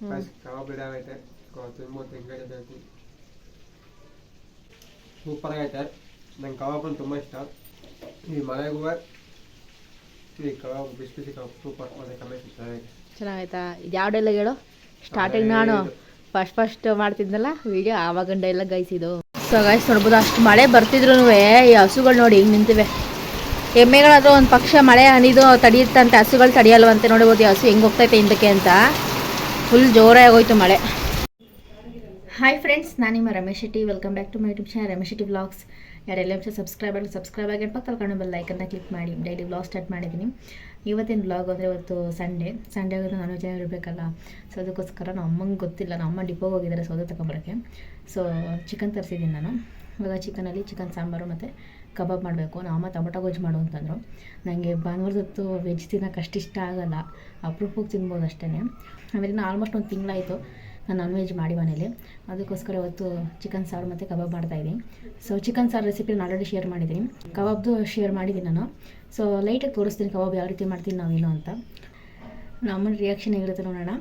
Kebab ready ಆಗೈತೆ. ತುಂಬ ತೆಂಗಾಯಿ ಜೊತೆ ಸೂಪರ್ ಆಗೈತೆ. ನಂಗೆ ಕಬಾಬ್ ತುಂಬ ಇಷ್ಟ. ಈ ಮಳೆಗೂ ಈ ಕಬಾಬ್ ಬಿಸಿ ಬಿಸಿ ಕಬಾಬ್ ಸೂಪರ್ ಮತ್ತೆ ಕಮೆಂಟ್ ಚೆನ್ನಾಗೈತೆ ಚೆನ್ನಾಗಾಯ್ತಾ ಇದು ಯಾವ ಡೈಲಾಗ್ ಹೇಳು? ಸ್ಟಾರ್ಟಿಂಗ್ ನಾನು. ಫಸ್ಟ್ ಫಸ್ಟ್ ಮಾಡ್ತಿದ್ನಲ್ಲ ವಿಡಿಯೋ ಆವಾಗ ಡೈಲಾಗ್ ಗೈಸಿದು ಸೊ ಗೈಸ್ ನೋಡ್ಬೋದು ಅಷ್ಟು ಮಳೆ ಬರ್ತಿದ್ರು ಈ ಹಸುಗಳು ನೋಡಿ ಹಿಂಗೆ ನಿಂತಿವೆ. ಎಮ್ಮೆಗಳಾದ್ರೂ ಒಂದು ಪಕ್ಷ ಮಳೆ ಹನಿದು ತಡೆಯುತ್ತಂತೆ ಹಸುಗಳು ತಡೆಯಲ್ವಂತೆ ನೋಡ್ಬೋದು ಈ ಹಸು ಹೆಂಗೆ ಹೋಗ್ತೈತೆ ಹಿಂದಕ್ಕೆ ಅಂತ. ಫುಲ್ ಜೋರಾಗಿ ಹೋಯ್ತು ಮಳೆ. ಹಾಯ್ ಫ್ರೆಂಡ್ಸ್ ನಾನು ನಿಮ್ಮ Ramesh Shetty. Welcome back to my YouTube channel Ramesh Shetty vlogs ಎರಡೆಲ್ಲ ನಿಮಿಷ ಸಬ್ಸ್ಕ್ರೈಬ್ ಆಗಿ ಸಬ್ಸ್ಕ್ರೈಬ್ ಆಗಿ ಪಕ್ಕ ಬೆಲ್ ಲೈಕನ್ನ ಕ್ಲಿಕ್ ಮಾಡಿ. ಡೈಲಿ ವ್ಲಾಗ್ ಸ್ಟಾರ್ಟ್ ಮಾಡಿದ್ದೀನಿ ಇವತ್ತಿನ ಬ್ಲಾಗ್ ಅಂದರೆ ಇವತ್ತು ಸಂಡೇ ಸಂಡೇ ಆಗೋದು ನಾನು ಜನ ಇರಬೇಕಲ್ಲ? ಸೊ ಅದಕ್ಕೋಸ್ಕರ ನಮ್ಮ ಅಮ್ಮಂಗೆ ಗೊತ್ತಿಲ್ಲ ನಮ್ಮ ಅಮ್ಮ ಡಿಪೋಗೆ ಹೋಗಿದ್ದಾರೆ ಸೌದೆ ತಗೊಂಬರೋಕ್ಕೆ ಸೊ ಚಿಕನ್ ತರಿಸಿದ್ದೀನಿ ನಾನು. ಇವಾಗ ಚಿಕನಲ್ಲಿ ಚಿಕನ್ ಸಾಂಬಾರು ಮತ್ತು ಕಬಾಬ್ ಮಾಡಬೇಕು, ನಮ್ಮ ಟೊಮೊಟೊ ಗೊಜ್ಜು ಮಾಡು ಅಂತಂದರು. ನನಗೆ ಭಾನುವಾರದೊತ್ತು ವೆಜ್ ತಿನ್ನೋಕೆ ಅಷ್ಟು ಇಷ್ಟ ಆಗಲ್ಲ ಅಪ್ರೂಪಕ್ಕೆ ತಿನ್ಬೋದು ಅಷ್ಟೇ ಆಮೇಲೆ ನಾನು ಆಲ್ಮೋಸ್ಟ್ ಒಂದು ತಿಂಗಳಾಯಿತು ನಾನು ನಾನ್ ವೆಜ್ ಮಾಡಿ ಮನೇಲಿ. ಅದಕ್ಕೋಸ್ಕರ ಇವತ್ತು ಚಿಕನ್ ಸಾರು ಮತ್ತು ಕಬಾಬ್ ಮಾಡ್ತಾಯಿದ್ದೀನಿ ಸೊ ಚಿಕನ್ ಸಾರು ರೆಸಿಪಿ ನಾನು ಆಲ್ರೆಡಿ ಶೇರ್ ಮಾಡಿದ್ದೀನಿ. ಕಬಾಬ್ದು ಶೇರ್ ಮಾಡಿದ್ದೀನಿ ನಾನು. ಸೊ ಲೈಟಾಗಿ ತೋರಿಸ್ತೀನಿ ಕಬಾಬ್ ಯಾವ ರೀತಿ ಮಾಡ್ತೀನಿ ನಾವೇನು ಅಂತ. ನಮ್ಮನ್ನು ರಿಯಾಕ್ಷನ್ ಹೇಗಿರುತ್ತೆ ನೋಡೋಣ.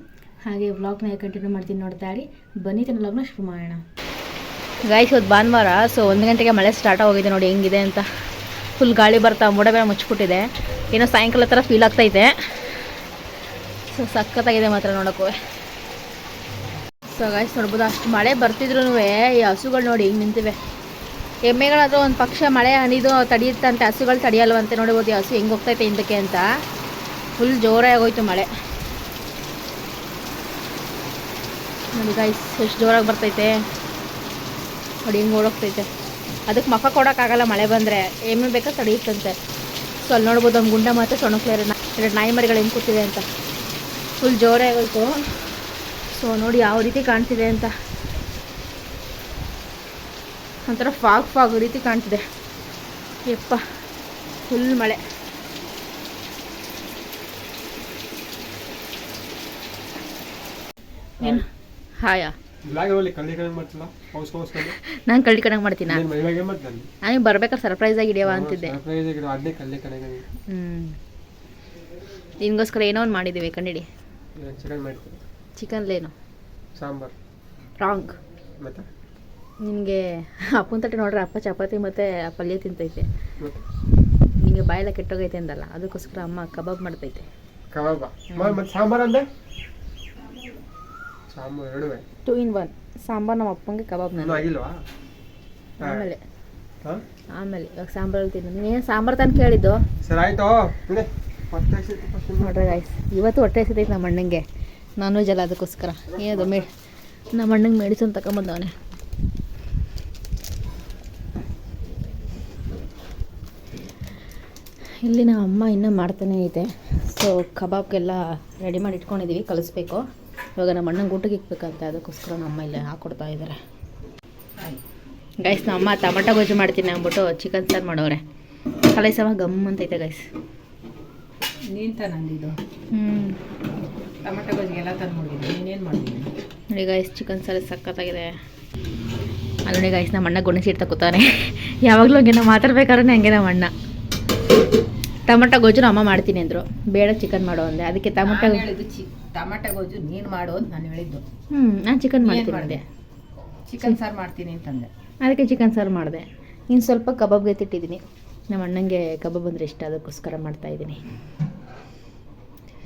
ಹಾಗೆ ವ್ಲಾಗ್ನ ಕಂಟಿನ್ಯೂ ಮಾಡ್ತೀನಿ ನೋಡ್ತಾ ಇರಿ. ಬನ್ನಿ ತನ್ನ ವ್ಲಾಗ್ನ ಶುರು ಮಾಡೋಣ ಗಾಯ್ಸ್ ಇವತ್ತು ಭಾನುವಾರ ಸೊ ಒಂದು ಗಂಟೆಗೆ ಮಳೆ ಸ್ಟಾರ್ಟ್ ಆಗೋಗಿದೆ ನೋಡಿ, ಹೆಂಗಿದೆ ಅಂತ. ಫುಲ್ ಗಾಳಿ ಬರ್ತಾ ಮೋಡ ಬೇರೆ ಮುಚ್ಚಿಬಿಟ್ಟಿದೆ. ಏನೋ ಸಾಯಂಕಾಲ ಥರ ಫೀಲ್ ಆಗ್ತೈತೆ ಸೊ ಸಖತ್ತಾಗಿದೆ ಮಾತ್ರ ನೋಡೋಕ್ಕೂ. ಸೊ ಗಾಯ್ಸ್ ನೋಡ್ಬೋದು, ಅಷ್ಟು ಮಳೆ ಬರ್ತಿದ್ರು ಈ ಹಸುಗಳು ನೋಡಿ, ಹಿಂಗೆ ನಿಂತಿವೆ. ಎಮ್ಮೆಗಳಾದ್ರೂ ಒಂದು ಪಕ್ಷ ಮಳೆ ಹನಿದು ತಡೆಯುತ್ತಂತೆ ಹಸುಗಳು ತಡೆಯಲ್ವಂತೆ ನೋಡ್ಬೋದು, ಈ ಹಸು ಹೆಂಗೆ ಹೋಗ್ತೈತೆ ಹಿಂದಕ್ಕೆ ಅಂತ. ಫುಲ್ ಜೋರಾಗಿ ಹೋಯ್ತು ಮಳೆ. ನೋಡಿ ಗಾಯ್ಸ್ ಎಷ್ಟು ಜೋರಾಗಿ ಬರ್ತೈತೆ. ನೋಡಿ ಹಿಂಗೆ ಓಡೋಗ್ತೈತೆ. ಅದಕ್ಕೆ ಮಖ ಕೊಡೋಕ್ಕಾಗಲ್ಲ ಮಳೆ ಬಂದರೆ. ಏನೇನು ಬೇಕಾ ತಡೆಯುತ್ತಂತೆ ಸೊ ಅಲ್ಲಿ ನೋಡ್ಬೋದು ಒಂದು ಗುಂಡ ಮಾತ್ರ ಸೊಣಕ್ಲೇರ ಎರಡು ನಾಯಿ ಮರಿಗಳು ಹೆಂಗೆ ಕೂತಿದೆ ಅಂತ. ಫುಲ್ ಜೋರೇ ಆಗೋಯ್ತು ಸೊ ನೋಡಿ ಯಾವ ರೀತಿ ಕಾಣ್ತಿದೆ ಅಂತ. ಒಂಥರ ಫಾಗ್ ಫಾಗ್ ರೀತಿ ಕಾಣ್ತಿದೆ. ಯಪ್ಪ ಫುಲ್ ಮಳೆ. ಏನು? ಹಾಯಾ. ನಾನು ಕಳ್ಳಿ ಕಣಂಗೆ ಮಾಡ್ತೀನ? ನೀನು ಬರ್ಬೇಕಾದ್ರೆ ಸರ್ಪ್ರೈಸ್ ಆಗಿ ಹಿಡಿಯವ ಅಂತಿದ್ದೆ. ಹ್ಞೂ ನಿನ್ಗೋಸ್ಕರ ಏನೋ ಒಂದು ಮಾಡಿದ್ದೀವಿ ಕಣ್ಣಿಡಿ. ಚಿಕನ್ ಲೇನು. ಸಾಂಬಾರ್. ರಾಂಗ್ ನಿನಗೆ ಅಪ್ಪನ ತಟ್ಟೆ ನೋಡ್ರೆ ಅಪ್ಪ ಚಪಾತಿ ಮತ್ತು ಪಲ್ಯ ತಿಂತೈತೆ. ನಿಮಗೆ ಬಾಯೆಲ್ಲ ಕೆಟ್ಟೋಗೈತೆ ಅಂದಲ್ಲ ಅದಕ್ಕೋಸ್ಕರ ಅಮ್ಮ ಕಬಾಬ್ ಮಾಡ್ತೈತೆ. ಕಬಾಬ್? ಸಾಂಬಾರ್ ಅಂದೆ? ಸಾಂಬಾರ್ ಎರಡುವೆ ಟೂ ಇನ್ ಒನ್ ಸಾಂಬಾರು ನಮ್ಮ ಅಪ್ಪಂಗೆ ಕಬಾಬ್ ನಾನು. ಆಗಿಲ್ವಾ? ಆಮೇಲೆ. ಆಮೇಲೆ. ಇವಾಗ ಸಾಂಬಾರು ತಿನ್ನೋದು ಏನು ಸಾಂಬಾರು ತಾನು ಕೇಳಿದ್ದು? ಸರಿ ಆಯ್ತು ನೋಡ್ರಿ ಗಾಯ್ಸ್ ಇವತ್ತು ಹೊಟ್ಟೆ ಹಸಿತೈತೆ ನಮ್ಮ ಅಣ್ಣಂಗೆ. ನಾನ್ ವೆಜ್ ಅಲ್ಲ ಅದಕ್ಕೋಸ್ಕರ. ಏನದು ಮೇ ನಮ್ಮ ಅಣ್ಣಂಗೆ ಮೆಡಿಸನ್ ತಗೊಂಬಂದವನೆ ಇಲ್ಲಿ ನಮ್ಮ ಅಮ್ಮ ಇನ್ನೂ ಮಾಡ್ತಾನೆ ಇದೆ ಸೊ ಕಬಾಬ್ಗೆಲ್ಲ ರೆಡಿ ಮಾಡಿ ಇಟ್ಕೊಂಡಿದ್ದೀವಿ ಕಲಿಸ್ಬೇಕು. ಇವಾಗ ನಮ್ಮ ಅಣ್ಣಂಗೆ ಊಟಕ್ಕೆ ಇಕ್ಬೇಕಂತ ಅದಕ್ಕೋಸ್ಕರ ನಮ್ಮ ಇಲ್ಲೇ ಹಾಕ್ಕೊಡ್ತಾ ಇದ್ದಾರೆ ಗೈಸ್ ನಮ್ಮ ಅಮ್ಮ ಟೊಮಟೊ ಗೊಜ್ಜು ಮಾಡ್ತೀನಿ ಅಂದ್ಬಿಟ್ಟು ಚಿಕನ್ ಸಾರು ಮಾಡೋರೆ. ಕಲೈಸವ ಗಮ್ ಅಂತೈತೆ ಗೈಸ್ ನೀನು ತಂದಿದ್ದು ಹ್ಞೂ ಟೊಮೆಟೊ ಗೊಜ್ಜಿಗೆಲ್ಲ ತಂದು ಮಾಡಿದ್ದೀನಿ ನೀನೇನು ಮಾಡಿದ್ದೀನಿ ನೋಡಿ ಗಾಯ್ಸ್ ಚಿಕನ್ ಸಾರು ಸಕ್ಕತ್ತಾಗಿದೆ ಅಲ್ಲಿ ಗೈಸ್ ಗಾಯ್ಸ್ ನಮ್ಮ ಅಣ್ಣ ಗುಣಸಿಟ್ಟು ತಗೋತಾನೆ ಯಾವಾಗಲೂ ಹಂಗೆ ನಾವು ಮಾತಾಡ್ಬೇಕಾದ್ರೆ ಹಂಗೆ ನಮ್ಮ ಅಣ್ಣ. ಟಮಟ ಗೊಜ್ಜು ಅಮ್ಮ ಮಾಡ್ತೀನಿ ಅಂದರು. ಬೇಡ ಚಿಕನ್ ಮಾಡೋ ಅಂದೆ. ಅದಕ್ಕೆ ಟಮಟ ಟೊಮೆಟೊ ಗೊಜ್ಜು ನೀನು ಮಾಡು ಅಂತ ನಾನು ಹೇಳಿದ್ದು. ಹ್ಞೂ ನಾನು ಚಿಕನ್ ಏನ್ ಮಾಡ್ದೆ? ಚಿಕನ್ ಸಾರು ಮಾಡ್ತೀನಿ ಅಂತಂದೆ. ಅದಕ್ಕೆ ಚಿಕನ್ ಸಾರು ಮಾಡಿದೆ. ಇನ್ನು ಸ್ವಲ್ಪ ಕಬಾಬ್ಗೆ ತಿಟ್ಟಿದ್ದೀನಿ. ನಮ್ಮ ಅಣ್ಣಂಗೆ ಕಬಾಬ್ ಅಂದರೆ ಇಷ್ಟ ಅದಕ್ಕೋಸ್ಕರ ಮಾಡ್ತಾ ಇದ್ದೀನಿ.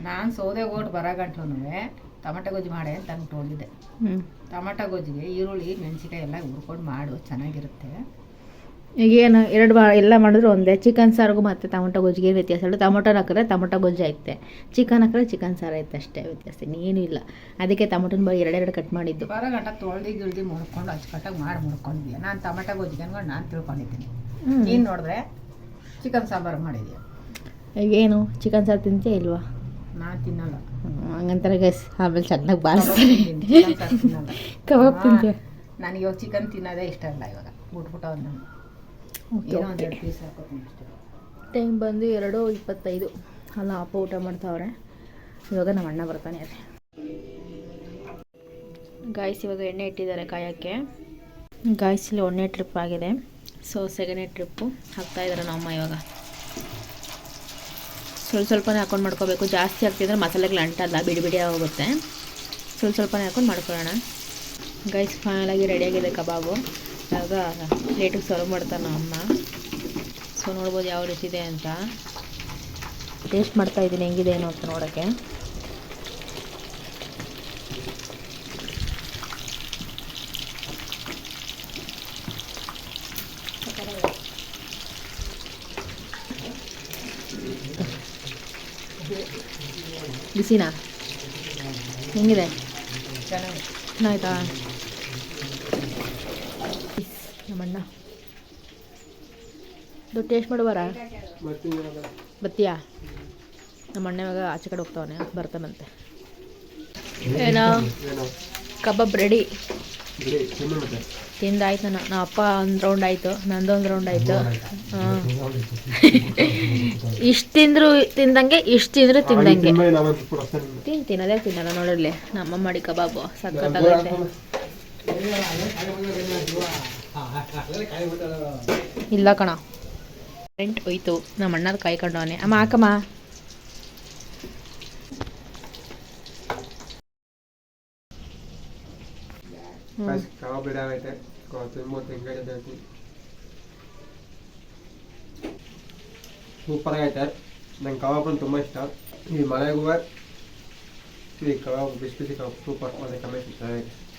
ನಾನು ಸೌದೆ ಓಟ್ ಬರೋ ಗಂಟ್ಲು ಟೊಮೆಟೊ ಗೊಜ್ಜು ಮಾಡೆ ಅಂತ ಅಂದ್ಬಿಟ್ಟು ಹೋಗಿದ್ದೆ ಹ್ಞೂ ಟೊಮೆಟೊ ಗೊಜ್ಜಿಗೆ ಈರುಳ್ಳಿ ಮೆಣಸಿಕಾಯಿ ಎಲ್ಲ ಹುರ್ಕೊಂಡು ಮಾಡು ಚೆನ್ನಾಗಿರುತ್ತೆ. ಈಗ ಏನು ಎರಡು ಬಾ ಎಲ್ಲ ಮಾಡಿದ್ರು ಒಂದೇ. ಚಿಕನ್ ಸಾರಿಗೂ ಮತ್ತು ಟೊಮೊಟೊ ಗೊಜ್ಜಿಗೆ ಏನು ವ್ಯತ್ಯಾಸ ಇಲ್ಲ. ಟೊಮೊಟೊ ಹಾಕಿದ್ರೆ ಟೊಮೊಟೊ ಗೊಜ್ಜು ಐತೆ. ಚಿಕನ್ ಹಾಕಿದ್ರೆ ಚಿಕನ್ ಸಾರು ಐತೆ ಅಷ್ಟೇ ವ್ಯತ್ಯಾಸ ಇನ್ನೇನು ಇಲ್ಲ. ಅದಕ್ಕೆ ಟೊಮೊಟೊನ ಬರೀ ಎರಡೆರಡು ಕಟ್ ಮಾಡಿದ್ದು. ಬರೋ ಗಂಟ ತೊಳ್ದು ಗಿಳ್ದು ಮುಡ್ಕೊಂಡು ಅಚ್ಚುಕಟ್ಟಾಗಿ ಮಾಡಿ ಮುಡ್ಕೊಂಡಿದ್ದೆ ನಾನು ಟೊಮೊಟೊ ಗೊಜ್ಜಿಗೆ ಅನ್ಕೊಂಡು ನಾನು ತಿಳ್ಕೊಂಡಿದ್ದೀನಿ. ಏನು ನೀನು ನೋಡಿದ್ರೆ ಚಿಕನ್ ಸಾಂಬಾರು ಮಾಡಿದ್ಯಾ? ಈಗ ಏನು ಚಿಕನ್ ಸಾರು ತಿಂತೀಯ ಇಲ್ವಾ? ನಾನು ತಿನ್ನಲ್ಲ. ಹಂಗಂತಾರೆ ಗೈಸ್ ಆಮೇಲೆ ಚೆನ್ನಾಗಿ ಬಾರಿಸ್ತಾರೆ. ಚಿಕನ್ ಸಾರು ತಿನ್ನಲ್ಲ. ಕಬಾಬ್ ತಿಂತೀಯ? ನನಗೆ ಇವಾಗ ಚಿಕನ್ ತಿನ್ನೋದೇ ಇಷ್ಟ ಇಲ್ಲ ಇವಾಗ. ಬಿಟ್ಬಿಟ್ಟು ನಾನು ಏನೋ ಎರಡು ಪೀಸ್ ಹಾಕೋತೀನಿ ಅಷ್ಟೇ. ಟೈಮ್ ಬಂದು ಎರಡು ಇಪ್ಪತ್ತೈದು. ಅಲ್ಲ ಅಪ್ಪ ಊಟ ಮಾಡ್ತಾವ್ರೆ. ಇವಾಗ ನಮ್ಮ ಅಣ್ಣ ಬರ್ತಾನೆ ಅದೇ ಗಾಯ್ಸ್ ಇವಾಗ ಎಣ್ಣೆ ಇಟ್ಟಿದ್ದಾರೆ ಕಾಯೋಕ್ಕೆ. ಗಾಯ್ಸ್ ಇಲ್ಲಿ ಒಂದನೇ ಟ್ರಿಪ್ ಆಗಿದೆ. ಸೊ ಸೆಕೆಂಡ್ನೇ ಟ್ರಿಪ್ಪು ಹಾಕ್ತಾ ಇದ್ದಾರೆ ನಮ್ಮ ಇವಾಗ. ಸ್ವಲ್ಪ ಸ್ವಲ್ಪನೇ ಹಾಕೊಂಡು ಮಾಡ್ಕೋಬೇಕು. ಜಾಸ್ತಿ ಹಾಕ್ತಿದ್ರೆ ಮಸಾಲೆಗಳು ಅಂಟಲ್ಲ ಬಿಡಿ ಬಿಡಿ ಹೋಗುತ್ತೆ. ಸ್ವಲ್ಪ ಸ್ವಲ್ಪನೇ ಹಾಕೊಂಡು ಮಾಡ್ಕೊಳ್ಳೋಣ. ಗೈಸ್ ಫೈನಲಾಗಿ ರೆಡಿಯಾಗಿದೆ ಕಬಾಬು. ಆಗ ಪ್ಲೇಟಿಗೆ ಸರ್ವ್ ಮಾಡ್ತಾರೆ ನಮ್ಮ ಅಮ್ಮ. ಸೊ ನೋಡ್ಬೋದು ಯಾವ ರೀತಿ ಇದೆ ಅಂತ. ಟೇಸ್ಟ್ ಮಾಡ್ತಾ ಇದ್ದೀನಿ, ಹೆಂಗಿದೆ ಏನು ಅಂತ ನೋಡೋಕ್ಕೆ. ಬಿಸಿನಾ? ಹೆಂಗಿದೆ? ಚೆನ್ನಾಗಿ ಚೆನ್ನಾಯ್ತಾ ನಮ್ಮಣ್ಣ ಇದು ಟೇಸ್ಟ್ ಮಾಡುವಾರ? ಬತ್ತಿಯಾ? ನಮ್ಮ ಅಣ್ಣ ಇವಾಗ ಆಚೆ ಕಡೆ ಹೋಗ್ತಾವನೆ ಬರ್ತಾನಂತೆ. ಏನೋ? ಕಬಾಬ್ ರೆಡಿ ತಿಂದಾಯ್ತು ನಾನು ನಮ್ಮ ಅಪ್ಪ ಒಂದು ರೌಂಡ್ ಆಯಿತು, ನಂದು ಒಂದು ರೌಂಡ್ ಆಯಿತು. ಇಷ್ಟು ತಿಂದ್ರು ತಿಂದಂಗೆ, ಇಷ್ಟು ತಿಂದ್ರು ತಿಂದಂಗೆ. ತಿಂತೀನಿ ಅದೇ ತಿನ್ನಲ್ಲ ನೋಡಿರಲಿ ನಮ್ಮ ಮಾಡಿ ಕಬಾಬು, ಸಖತ್ತಾಗೈತೆ. ಇಲ್ಲ ಕಣ. ಕರೆಂಟ್ ಹೋಯ್ತು. ನಮ್ಮ ಅಣ್ಣದ ಕಾಯ್ಕೊಂಡವನೆ ಅಮ್ಮ ಹಾಕಮ್ಮ. ಸೂಪರ್ ಆಗೈತೆ. ನಂಗೆ ಕಬಾಬ್ ಅಂದ್ರೆ ತುಂಬ ಇಷ್ಟ. ಈ ಮಳೆಗೂ ಈ ಕಬಾಬ್ ಬಿಸಿ ಬಿಸಿ ಕಬಾಬ್ ಸೂಪರ್ ಕಮ್ಮಿ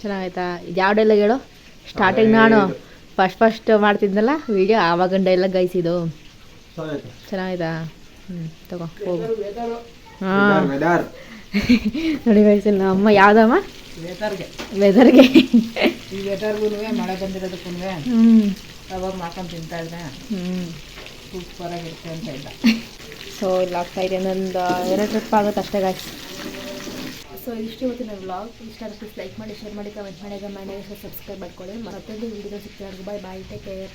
ಚೆನ್ನಾಗೈತೆ. ಯಾವ ಡೈಲಾಗ್ ಹೇಳು? ಸ್ಟಾರ್ಟಿಂಗ್ ನಾನು. ಫಸ್ಟ್ ಫಸ್ಟ್ ಮಾಡ್ತಿದ್ನಲ್ಲ ವಿಡಿಯೋ ಆವಾಗಂಡ ಎಲ್ಲ ಗೈಸಿದು ಚೆನ್ನಾಗೈತೆ. ಚೆನ್ನಾಗಿದಾ? ಹ್ಞೂ ತಗೋ ಹೋಗು. ಹಾಂ. ವೆದರ್ ನೋಡಿ ಗೈಸಿಲ್ಲ ಅಮ್ಮ ಯಾವ್ದಮ್ಮ? ವೆದರ್ಗೆ. ವೆದರ್ಗೆ. ಈ ವೇತರ್ಗೂ ಮಳೆ ಬಂದಿರೋದಕ್ಕೂ ಹ್ಞೂ ಕಬಾಬ್ ಮಾಡ್ಕೊಂಡು ತಿಂತಾ ಇದ್ದೆ. ಹ್ಞೂ ಸೂಪರಾಗಿರುತ್ತೆ ಅಂತ ಇಲ್ಲ ಸೊ ಇಲ್ಲಿ ಆಗ್ತಾ ಇದೆ ನಂದು ಎರಡು ಟ್ರಿಪ್ ಆಗುತ್ತೆ ಅಷ್ಟೇ ಗಾಯ್ಸ್ ಸೊ ಇಷ್ಟು ಇವತ್ತು ನನ್ನ ವ್ಲಾಗ್ ಇಷ್ಟ ಪ್ಲೀಸ್ ಲೈಕ್ ಮಾಡಿ ಶೇರ್ ಮಾಡಿ ಕಮೆಂಟ್ ಮಾಡಿ ಮನೆಗೆ ಸಬ್ಸ್ಕ್ರೈಬ್ ಮಾಡ್ಕೊಳ್ಳಿ. ಮತ್ತೊಂದು ವೀಡಿಯೋ ಸಿಗ್ತಾರೆ ಬಾಯ್ ಬಾಯ್ ಟೇಕ್ ಕೇರ್